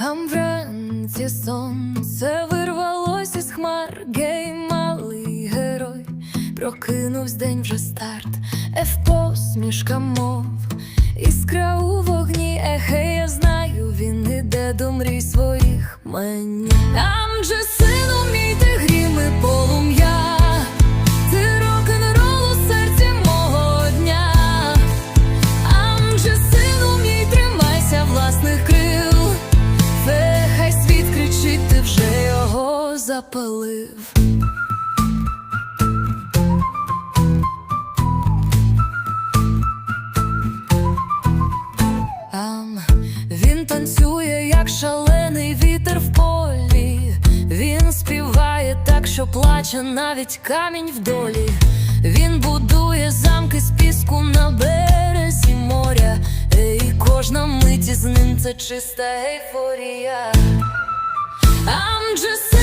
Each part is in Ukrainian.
А вранці сонце вирвалося з хмар, гей, малий герой, прокинувсь день вже старт, еф посмішка мов, іскра у вогні, ехе, я знаю, він іде до мрій своїх мені. Там же сину мій ти гріми полум'я, ти рок-н-рол запалив. Він танцює, як шалений вітер в полі. Він співає так, що плаче навіть камінь в долі. Він будує замки з піску на березі моря. І кожна мить із ним це чиста ейфорія. Амже, сину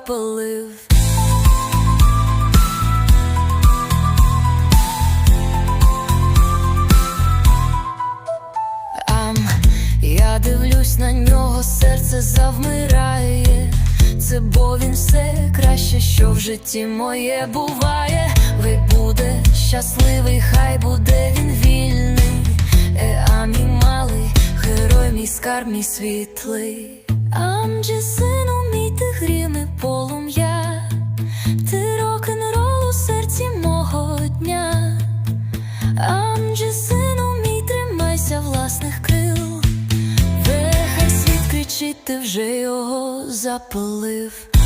запалив. Ам, я дивлюсь на нього, серце завмирає. Це бо він все краще, що в житті моє буває. Ви буде щасливий, хай буде він вільний. Е, а мій малий герой, мій скарб, мій світлий. Амджі, сину мій, ти гріми кричить, вже його запалив.